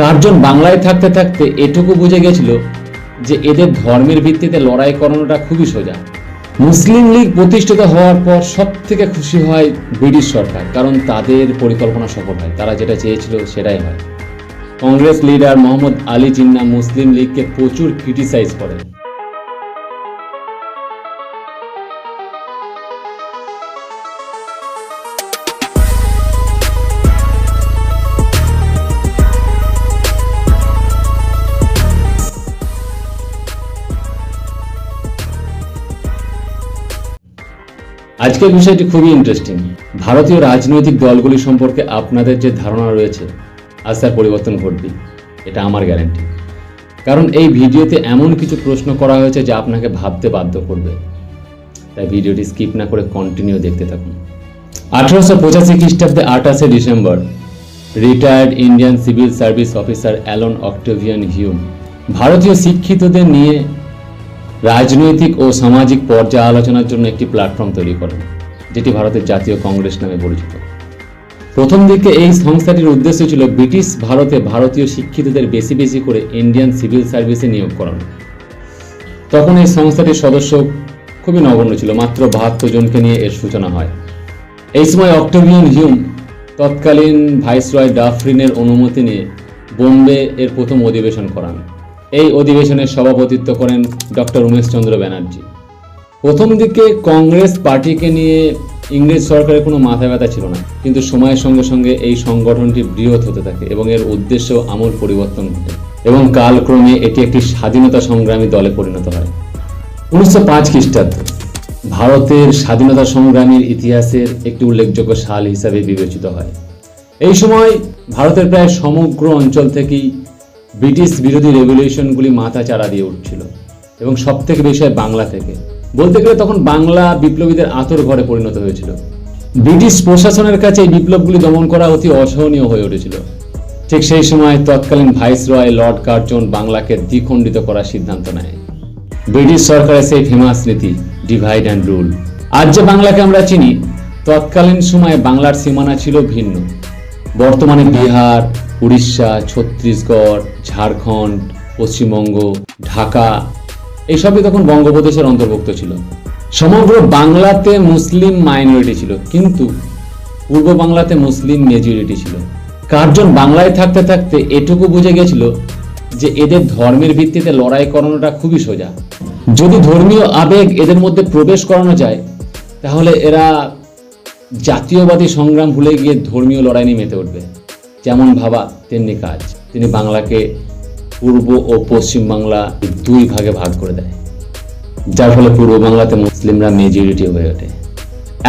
Curzon বাংলায় থাকতে থাকতে এটুকু বুঝে গেছিল যে এদের ধর্মের ভিত্তিতে লড়াই করানোটা খুবই সোজা। মুসলিম লীগ প্রতিষ্ঠিত হওয়ার পর সব থেকে খুশি হয় ব্রিটিশ সরকার, কারণ তাদের পরিকল্পনা সফল হয়, তারা যেটা চেয়েছিল সেটাই হয়। কংগ্রেস লিডার মোহাম্মদ আলী জিন্না মুসলিম লীগকে প্রচুর ক্রিটিসাইজ করেন। আজকের বিষয়টি খুবই ইন্টারেস্টিং ভারতীয় রাজনৈতিক দলগুলি সম্পর্কে আপনাদের যে ধারণা রয়েছে, আজ তার পরিবর্তন ঘটবে, এটা আমার গ্যারান্টি কারণ এই ভিডিওতে এমন কিছু প্রশ্ন করা হয়েছে যা আপনাকে ভাবতে বাধ্য করবে। তাই ভিডিওটি স্কিপ না করে কন্টিনিউ দেখতে থাকুন। আঠারোশো পঁচাশি খ্রিস্টাব্দে আঠাশে December retired Indian civil service officer Allan Octavian Hume ভারতীয় শিক্ষিতদের নিয়ে রাজনৈতিক ও সামাজিক পর্যায় আলোচনার জন্য একটি প্ল্যাটফর্ম তৈরি করেন, যেটি ভারতের জাতীয় কংগ্রেস নামে পরিচিত। প্রথম দিকে এই সংস্থাটির উদ্দেশ্য ছিল ব্রিটিশ ভারতে ভারতীয় শিক্ষিতদের বেশি বেশি করে ইন্ডিয়ান সিভিল সার্ভিসে নিয়োগ করানো। তখন এই সংস্থাটির সদস্য খুবই নগণ্য ছিল, মাত্র বাহাত্তর জনকে নিয়ে এর সূচনা হয়। এই সময় অক্টোভিয়ান হিউম তৎকালীন ভাইসরয় ডাফরিনের অনুমতি নিয়ে বোম্বে এর প্রথম অধিবেশন করান। এই অধিবেশনের সভাপতিত্ব করেন ডক্টর উমেশচন্দ্র ব্যানার্জি। প্রথম দিকে কংগ্রেস পার্টিকে নিয়ে ইংরেজ সরকারের কোনো মাথা ব্যথা ছিল না, কিন্তু সময়ের সঙ্গে সঙ্গে এই সংগঠনটি বৃহৎ হতে থাকে এবং এর উদ্দেশ্য আমূল পরিবর্তন ঘটে এবং কালক্রমে এটি একটি স্বাধীনতা সংগ্রামী দলে পরিণত হয়। উনিশশো পাঁচ খ্রিস্টাব্দ ভারতের স্বাধীনতা সংগ্রামীর ইতিহাসের একটি উল্লেখযোগ্য সাল হিসাবে বিবেচিত হয়। এই সময় ভারতের প্রায় সমগ্র অঞ্চল থেকেই ব্রিটিশ বিরোধী রেগুলেশনগুলি মাথা চাড়া দিয়ে উঠছিল এবং সব থেকে বেশি হয় বাংলা থেকে। বলতে গেলে তখন বাংলা বিপ্লবীদের আতর ঘরে পরিণত হয়েছিল। ব্রিটিশ প্রশাসনের কাছে এই বিপ্লবগুলি দমন করা অতি অসহনীয় হয়ে উঠেছিল। ঠিক সেই সময় তৎকালীন ভাইস রয় লর্ড কার্জন বাংলাকে দ্বিখণ্ডিত করার সিদ্ধান্ত নেয়। ব্রিটিশ সরকারের সেই ফেমাস নীতি ডিভাইড অ্যান্ড রুল আজ যে বাংলাকে আমরা চিনি, তৎকালীন সময়ে বাংলার সীমানা ছিল ভিন্ন। বর্তমানে বিহার উড়িষ্যা, ছত্তিশগড়, ঝাড়খণ্ড, পশ্চিমবঙ্গ, ঢাকা এইসবই তখন বঙ্গপ্রদেশের অন্তর্ভুক্ত ছিল। সমগ্র বাংলাতে মুসলিম মাইনরিটি ছিল, কিন্তু পূর্ব বাংলাতে মুসলিম মেজরিটি ছিল। কার্জন বাংলায় থাকতে থাকতে এটুকু বুঝে গেছিল যে এদের ধর্মের ভিত্তিতে লড়াই করানোটা খুবই সোজা। যদি ধর্মীয় আবেগ এদের মধ্যে প্রবেশ করানো যায়, তাহলে এরা জাতীয়বাদী সংগ্রাম ভুলে গিয়ে ধর্মীয় লড়াই নিয়ে মেতে উঠবে। যেমন ভাবা, তেমনি কাজ। তিনি বাংলাকে পূর্ব ও পশ্চিম বাংলা দুই ভাগে ভাগ করে দেয়। যার ফলে পূর্ব বাংলাতে মুসলিমরা মেজরিটি হয়ে ওঠে।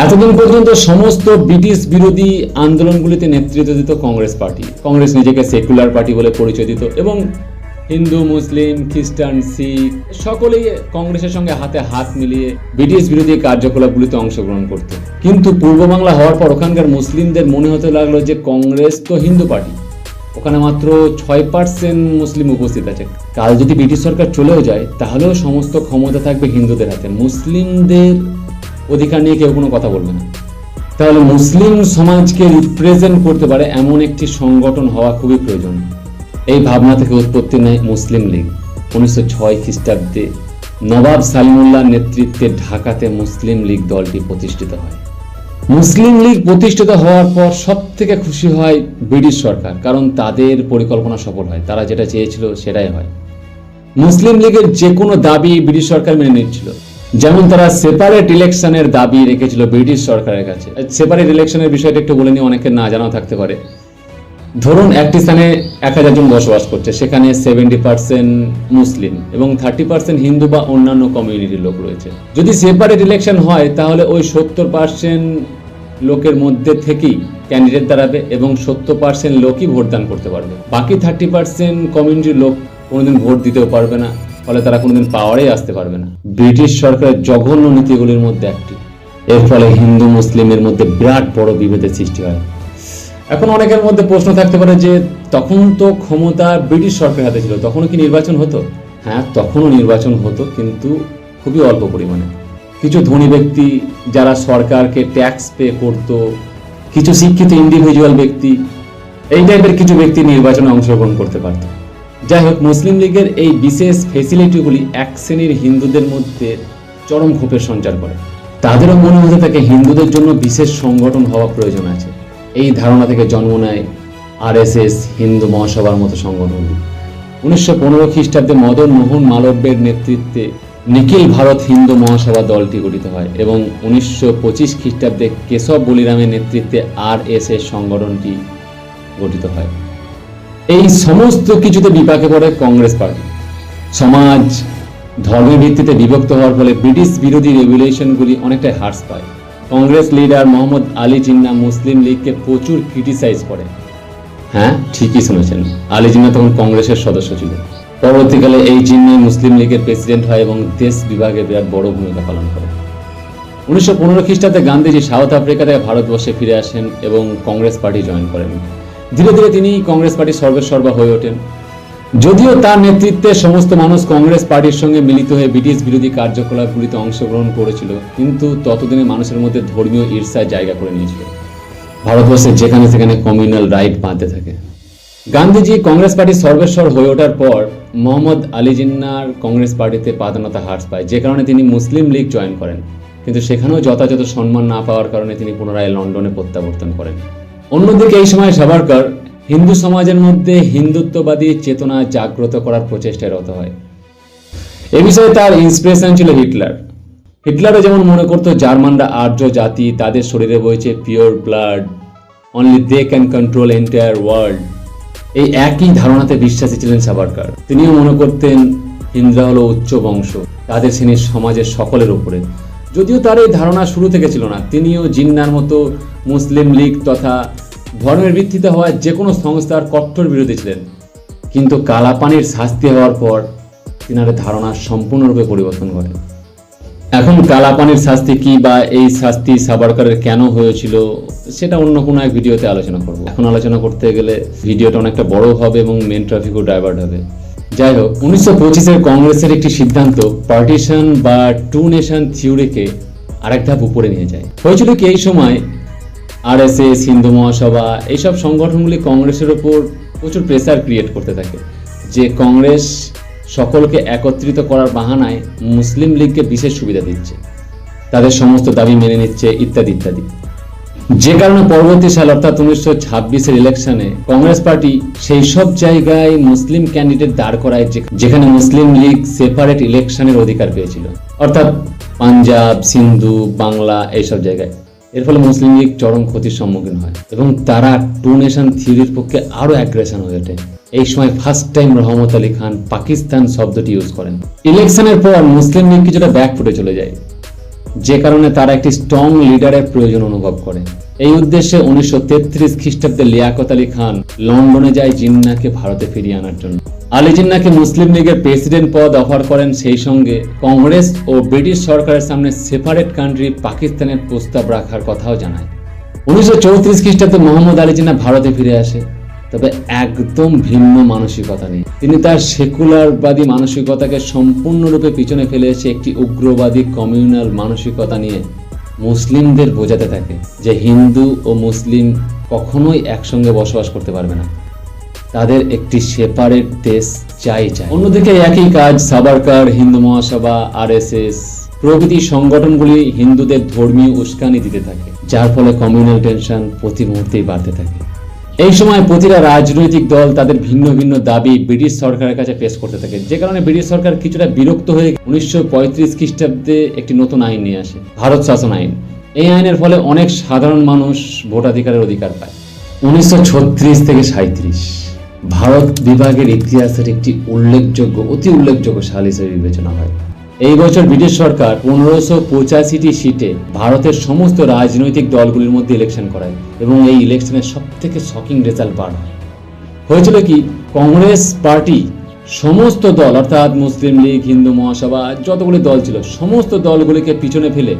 এতদিন পর্যন্ত সমস্ত ব্রিটিশ বিরোধী আন্দোলনগুলিতে নেতৃত্ব দিত কংগ্রেস পার্টি। কংগ্রেস নিজেকে সেকুলার পার্টি বলে পরিচয় দিত এবং হিন্দু, মুসলিম, খ্রিস্টান, শিখ, সকলেই কংগ্রেসের সঙ্গে হাতে হাত মিলিয়ে ব্রিটিশ বিরোধী কার্যকলাপগুলিতে অংশগ্রহণ করত। কিন্তু পূর্ব বাংলা হওয়ার পর ওখানকার মুসলিমদের মনে হতে লাগল যে কংগ্রেস তো হিন্দু পার্টি। ওখানে মাত্র ছয় পার্সেন্ট মুসলিম উপস্থিত আছে। কাল যদি ব্রিটিশ সরকার চলেও যায়, তাহলেও সমস্ত ক্ষমতা থাকবে হিন্দুদের হাতে। মুসলিমদের অধিকার নিয়ে কেউ কোনো কথা বলবে না। তাহলে মুসলিম সমাজকে রিপ্রেজেন্ট করতে পারে এমন একটি সংগঠন হওয়া খুবই প্রয়োজন। এই ভাবনা থেকে উৎপত্তি নেয় মুসলিম লীগ। উনিশশো ছয় খ্রিস্টাব্দে নবাব সালিমুল্লাহ নেতৃত্বে ঢাকাতে মুসলিম লীগ দলটি প্রতিষ্ঠিত হয়। মুসলিম লীগ প্রতিষ্ঠিত হওয়ার পর সব থেকে খুশি হয় ব্রিটিশ সরকার, কারণ তাদের পরিকল্পনা সফল হয়। তারা যেটা চেয়েছিল সেটাই হয়। মুসলিম লীগের যে কোনো দাবি ব্রিটিশ সরকার মেনে নিচ্ছিল। যেমন তারা সেপারেট ইলেকশনের দাবি রেখেছিল ব্রিটিশ সরকারের কাছে। সেপারেট ইলেকশনের বিষয়টা একটু বলে নিয়ে অনেকে না জানাও থাকতে পারে। ধরুন একটি স্থানে এক হাজার জন বসবাস করছে, সেখানে সেভেন্টি পার্সেন্ট মুসলিম এবং থার্টি পার্সেন্ট হিন্দু বা অন্যান্য কমিউনিটির লোক রয়েছে। যদি সেপারেট ইলেকশন হয়, তাহলে ওই সত্তর পার্সেন্ট লোকের মধ্যে থেকেই ক্যান্ডিডেট দাঁড়াবে এবং সত্তর পার্সেন্ট লোকই ভোটদান করতে পারবে। বাকি থার্টি পার্সেন্ট কমিউনিটির লোক কোনোদিন ভোট দিতেও পারবে না, ফলে তারা কোনোদিন পাওয়ারেই আসতে পারবে না। ব্রিটিশ সরকারের জঘন্য নীতিগুলির মধ্যে একটি। এর ফলে হিন্দু, মুসলিমের মধ্যে বিরাট বড় বিভেদের সৃষ্টি হয়। এখন অনেকের মধ্যে প্রশ্ন থাকতে পারে যে, তখন তো ক্ষমতা ব্রিটিশ সরকারের হাতে ছিল, তখনও কি নির্বাচন হতো? হ্যাঁ তখনও নির্বাচন হতো, কিন্তু খুবই অল্প পরিমাণে। কিছু ধনী ব্যক্তি যারা সরকারকে ট্যাক্স পে করত, কিছু শিক্ষিত ইন্ডিভিজুয়াল ব্যক্তি, এই টাইপের কিছু ব্যক্তি নির্বাচনে অংশগ্রহণ করতে পারত। যাই হোক, মুসলিম লীগের এই বিশেষ ফেসিলিটিগুলি এক শ্রেণির হিন্দুদের মধ্যে চরম ক্ষোভের সঞ্চার করে। তাদেরও মনে হতে থাকে হিন্দুদের জন্য বিশেষ সংগঠন হওয়া প্রয়োজন আছে। এই ধারণা থেকে জন্ম নেয় আরএসএস হিন্দু মহাসভার মতো সংগঠন। উনিশশো পনেরো খ্রিস্টাব্দে মদন মোহন মালব্যের নেতৃত্বে নিখিল ভারত হিন্দু মহাসভা দলটি গঠিত হয় এবং উনিশশো পঁচিশ খ্রিস্টাব্দে কেশব বলিরামের নেতৃত্বে আর এস এস সংগঠনটি গঠিত হয়। এই সমস্ত কিছুতে বিপাকে পড়ে কংগ্রেস পার্টি। সমাজ, ধর্মের ভিত্তিতে বিভক্ত হওয়ার ফলে ব্রিটিশ বিরোধী রেগুলেশনগুলি অনেকটাই হ্রাস পায়। কংগ্রেস লিডার মোহাম্মদ আলী জিন্না মুসলিম লীগকে প্রচুর ক্রিটিসাইজ করে। হ্যাঁ ঠিকই শুনেছেন। আলী জিন্না তখন কংগ্রেসের সদস্য ছিলেন। পরবর্তীকালে এই জিন্নাই মুসলিম লীগের প্রেসিডেন্ট হয় এবং দেশ বিভাগে বিরাট বড় ভূমিকা পালন করে। উনিশশো পনেরো খ্রিস্টাব্দে গান্ধীজি সাউথ আফ্রিকা থেকে ভারতবর্ষে ফিরে আসেন এবং কংগ্রেস পার্টি জয়েন করেন। ধীরে ধীরে তিনি কংগ্রেস পার্টির সর্বেসর্বা হয়ে ওঠেন। যদিও তার নেতৃত্বে সমস্ত মানুষ কংগ্রেস পার্টির সঙ্গে মিলিত হয়ে ব্রিটিশ বিরোধী কার্যকলাপগুলিতে অংশগ্রহণ করেছিল, কিন্তু ততদিনে মানুষের মধ্যে ধর্মীয় ঈর্ষায় জায়গা করে নিয়েছিল। ভারতবর্ষে যেখানে সেখানে কমিউনাল রাইট বাঁধতে থাকে। গান্ধীজি কংগ্রেস পার্টির সর্বেশ্বর হয়ে ওঠার পর মোহাম্মদ আলী জিন্নার কংগ্রেস পার্টিতে প্রাধান্যতা হ্রাস পায়, যে কারণে তিনি মুসলিম লীগ জয়েন করেন। কিন্তু সেখানেও যথাযথ সম্মান না পাওয়ার কারণে তিনি পুনরায় লন্ডনে প্রত্যাবর্তন করেন। অন্যদিকে এই সময় সাভারকর হিন্দু সমাজের মধ্যে হিন্দুত্ববাদী চেতনা জাগ্রত করার প্রচেষ্টায় রত হয়। এ বিষয়ে তার ইন্সপিরেশন ছিল হিটলার। হিটলারও যেমন মনে করতো, জার্মানরা আর্য জাতি, তাদের শরীরে বইছে pure blood only they can control entire world এই একই ধারণাতে বিশ্বাসী ছিলেন সাভারকার। তিনিও মনে করতেন, হিন্দুরা হলো উচ্চ বংশ, তাদের শ্রেণির সমাজের সকলের উপরে। যদিও তার এই ধারণা শুরু থেকে ছিল না, তিনিও জিন্নার মতো মুসলিম লীগ তথা ধর্মের ভিত্তিতে হওয়া যে কোনো সংস্থার কট্টর বিরোধী ছিলেন। কিন্তু কালাপানির শাস্তি হওয়ার পর তিনার ধারণা সম্পূর্ণরূপে পরিবর্তন করেন এখন কালাপানির শাস্তি কি বা এই শাস্তি সাবারকারের কেন হয়েছিল, সেটা অন্য কোনো এক ভিডিওতে আলোচনা করব। এখন আলোচনা করতে গেলে ভিডিওটা অনেকটা বড় হবে এবং মেন ট্রাফিকও ডাইভার্ট হবে। যাই হোক, উনিশশো পঁচিশের কংগ্রেসের একটি সিদ্ধান্ত পার্টিশন বা টু নেশন থিওরিকে আরেক ধাপ উপরে নিয়ে যায়। হয়েছিল কি এই সময় আরএসএস হিন্দু মহাসভা, এইসব সংগঠনগুলি কংগ্রেসের ওপর প্রচুর প্রেসার ক্রিয়েট করতে থাকে। যে কংগ্রেস সকলকে একত্রিত করার বাহানায় মুসলিম লীগকে বিশেষ সুবিধা দিচ্ছে। তাদের সমস্ত দাবি মেনে নিচ্ছে, ইত্যাদি ইত্যাদি। যে কারণে পরবর্তী সাল, অর্থাৎ উনিশশো ছাব্বিশের ইলেকশনে কংগ্রেস পার্টি সেই সব জায়গায় মুসলিম ক্যান্ডিডেট দাঁড় করায় যেখানে মুসলিম লীগ সেপারেট ইলেকশনের অধিকার পেয়েছিল। অর্থাৎ পাঞ্জাব, সিন্ধু, বাংলা, এইসব জায়গায়। এর ফলে মুসলিম লীগ চরম ক্ষতির সম্মুখীন হয় এবং তারা টু নেশন থিওরির পক্ষে আরও অ্যাগ্রেশন হয়ে ওঠে। এই সময় ফার্স্ট টাইম রহমত আলী খান পাকিস্তান শব্দটি ইউজ করেন। ইলেকশনের পর মুসলিম লীগ কিছুটা ব্যাক ফুটে চলে যায়। যে কারণে তারা একটি স্ট্রং লিডারের প্রয়োজন অনুভব করে। এই উদ্দেশ্যে উনিশশো তেত্রিশ খ্রিস্টাব্দে লিয়াকত আলী খান লন্ডনে যায় জিন্নাকে ভারতে ফিরিয়ে আনার জন্য। আলী জিন্নাকে মুসলিম লীগের প্রেসিডেন্ট পদ অফার করেন সেই সঙ্গে কংগ্রেস ও ব্রিটিশ সরকারের সামনে সেপারেট কান্ট্রি পাকিস্তানের প্রস্তাব রাখার কথাও জানায়। উনিশশো চৌত্রিশ খ্রিস্টাব্দে মোহাম্মদ আলী জিন্না ভারতে ফিরে আসে। তবে একদম ভিন্ন মানসিকতা নেই। তিনি তার সেকুলারবাদী মানসিকতাকে সম্পূর্ণরূপে পিছনে ফেলে এসে একটি উগ্রবাদী কমিউনাল মানসিকতা নিয়ে মুসলিমদের বোঝাতে থাকে যে হিন্দু ও মুসলিম কখনোই একসঙ্গে বসবাস করতে পারবে না। তাদের একটি সেপারেট দেশ চাই চাই। অন্যদিকে একই কাজ সাবারকার, হিন্দু মহাসভা আর আরএসএস প্রভৃতি সংগঠনগুলি হিন্দুদের ধর্মীয় উস্কানি দিতে থাকে, যার ফলে কমিউনাল টেনশন প্রতি মুহূর্তেই বাড়তে থাকে। এই সময় প্রতিটা রাজনৈতিক দল তাদের ভিন্ন ভিন্ন দাবি ব্রিটিশ সরকারের কাছে পেশ করতে থাকে। যে কারণে ব্রিটিশ সরকার কিছুটা বিরক্ত হয়ে উনিশশো পঁয়ত্রিশ খ্রিস্টাব্দে একটি নতুন আইন নিয়ে আসে, ভারত শাসন আইন। এই আইনের ফলে অনেক সাধারণ মানুষ ভোটাধিকারের অধিকার পায়। উনিশশো ছত্রিশ থেকে সাঁত্রিশ ভারত বিভাগের ইতিহাসের একটি উল্লেখযোগ্য, অতি উল্লেখযোগ্য সাল হিসেবে বিবেচনা হয়। এই বছর ব্রিটিশ সরকার পনেরোশো পঁচাশিটি সিটে ভারতের সমস্ত রাজনৈতিক দলগুলির মধ্যে ইলেকশন করায় এবং এই ইলেকশনের সব থেকে শকিং রেজাল্ট বার হয়। হয়েছিল কি, কংগ্রেস পার্টি সমস্ত দল, অর্থাৎ মুসলিম লীগ, হিন্দু মহাসভা, যতগুলি দল ছিল, সমস্ত দলগুলিকে পিছনে ফেলে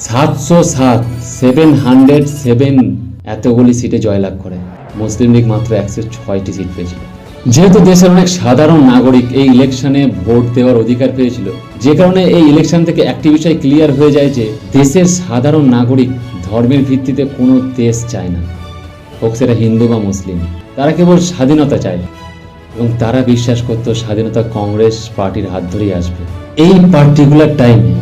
সাতশো সাত সেভেন হান্ড্রেড সেভেন এতগুলি সিটে জয়লাভ করে। মুসলিম লীগ মাত্র একশো ছয়টি সিট পেয়েছিল। যেহেতু দেশের অনেক সাধারণ নাগরিক এই ইলেকশনে ভোট দেওয়ার অধিকার পেয়েছিল যে কারণে এই ইলেকশন থেকে একটি বিষয় ক্লিয়ার হয়ে যায় যে দেশের সাধারণ নাগরিক ধর্মের ভিত্তিতে কোনো দেশ চায় না। হোক সেটা হিন্দু বা মুসলিম, তারা কেবল স্বাধীনতা চায় এবং তারা বিশ্বাস করত স্বাধীনতা কংগ্রেস পার্টির হাত ধরেই আসবে। এই পার্টিকুলার টাইমে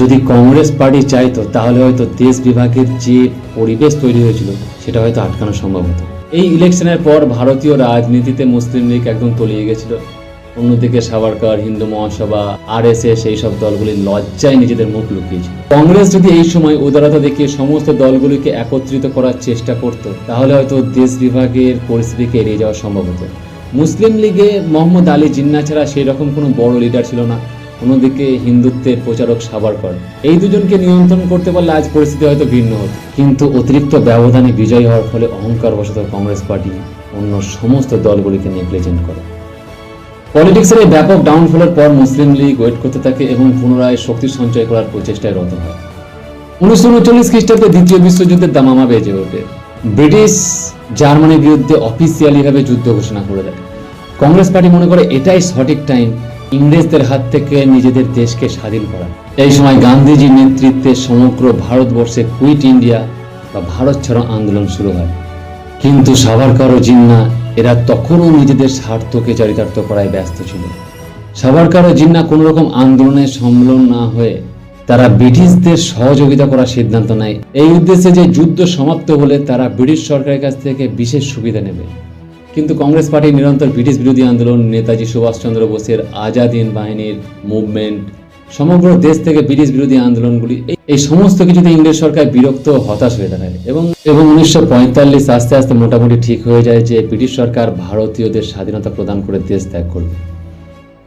যদি কংগ্রেস পার্টি চাইতো, তাহলে হয়তো দেশ বিভাগের যে পরিবেশ তৈরি হয়েছিল, সেটা হয়তো আটকানো সম্ভব হতো। এই ইলেকশনের পর ভারতীয় রাজনীতিতে মুসলিম লীগ একদম তলিয়ে গেছিল। অন্যদিকে সাভারকার, হিন্দু মহাসভা আর এস এস এই সব দলগুলি লজ্জায় নিজেদের মুখ লুকিয়েছিল কংগ্রেস যদি এই সময় উদারতা দেখিয়ে সমস্ত দলগুলিকে একত্রিত করার চেষ্টা করত, তাহলে হয়তো দেশ বিভাগের পরিস্থিতিকে এড়িয়ে যাওয়া সম্ভব হতো। মুসলিম লীগে মোহাম্মদ আলী জিন্না ছাড়া সেই রকম কোনো বড় লিডার ছিল না। অন্যদিকে হিন্দুত্বের প্রচারক সাভারকর। এই দুজনকে নিয়ন্ত্রণ করতে পারলে আজ পরিস্থিতি হয়তো ভিন্ন হতো। কিন্তু অতিরিক্ত ব্যবধানে বিজয়ী হওয়ার ফলে অহংকার বশত কংগ্রেস পার্টি অন্য সমস্ত দলগুলিকে নেগলিজেন্ট করে। পলিটিক্সের এই ব্যাপক ডাউনফলের পর মুসলিম লীগ ওয়েট করতে থাকে এবং পুনরায় শক্তি সঞ্চয় করার প্রচেষ্টায় রত হয়। উনিশশো উনচল্লিশ খ্রিস্টাব্দে দ্বিতীয় বিশ্বযুদ্ধের দামামা বেজে ওঠে। ব্রিটিশ জার্মানির বিরুদ্ধে অফিসিয়ালি ভাবে যুদ্ধ ঘোষণা করে দেয়। কংগ্রেস পার্টি মনে করে এটাই সঠিক টাইম ইংরেজদের হাত থেকে নিজেদের দেশকে স্বাধীন করা। এই সময় গান্ধীজির নেতৃত্বে সমগ্র ভারতবর্ষে কুইট ইন্ডিয়া বা ভারত ছাড়ো আন্দোলন শুরু হয়। কিন্তু সাভারকর জিন্না এরা তখনও নিজেদের স্বার্থকে চরিতার্থ করায় ব্যস্ত ছিল। সাভারকর ও জিন্না কোনো রকম আন্দোলনে সম্মেলন না হয়ে তারা ব্রিটিশদের সহযোগিতা করার সিদ্ধান্ত নেয়। এই উদ্দেশ্যে যে যুদ্ধ সমাপ্ত হলে তারা ব্রিটিশ সরকারের কাছ থেকে বিশেষ সুবিধা নেবে। কিন্তু কংগ্রেস পার্টি নিরন্তর ব্রিটিশ বিরোধী আন্দোলন, নেতাজি সুভাষচন্দ্র বোসের আজাদ বাহিনীর মুভমেন্ট সমগ্র দেশ থেকে ব্রিটিশ বিরোধী আন্দোলনগুলি এই- সমস্ত কিছুতে ইংরেজ সরকার বিরক্ত হতাশ হয়ে দাঁড়ায় এবং এবং উনিশশো পঁয়তাল্লিশ আস্তে আস্তে মোটামুটি ঠিক হয়ে যায় যে ব্রিটিশ সরকার ভারতীয়দের স্বাধীনতা প্রদান করে দেশ ত্যাগ করবে।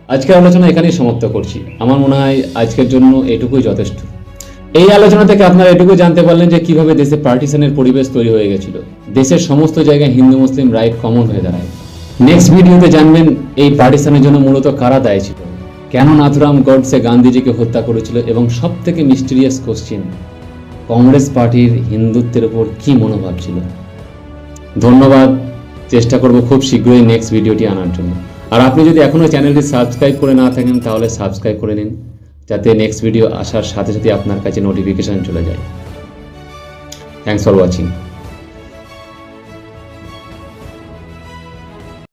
আজকের আলোচনা এখানেই সমাপ্ত করছি। আমার মনে হয় আজকের জন্য এটুকুই যথেষ্ট। এই আলোচনা থেকে আপনারা এটুকু জানতে পারলেন যে কীভাবে দেশে পার্টিশনের পরিবেশ তৈরি হয়ে গেছিল। দেশের সমস্ত জায়গায় হিন্দু মুসলিম রাইট কমন হয়ে দাঁড়ায়। নেক্সট ভিডিওতে জানবেন এই পার্টিশনের জন্য মূলত কারা দায়ী ছিল। কেন নাথুরাম গডসে গান্ধীজিকে হত্যা করেছিল এবং সব থেকে মিস্টিরিয়াস কোশ্চিন কংগ্রেস পার্টির হিন্দুত্বের ওপর কি মনোভাব ছিল? ধন্যবাদ, চেষ্টা করব খুব শীঘ্রই নেক্সট ভিডিওটি আনার জন্য। আর আপনি যদি এখনও চ্যানেলটি সাবস্ক্রাইব করে না থাকেন, তাহলে সাবস্ক্রাইব করে নিন, যাতে নেক্সট ভিডিও আসার সাথে সাথে আপনার কাছে নোটিফিকেশন চলে যায়। Thanks for watching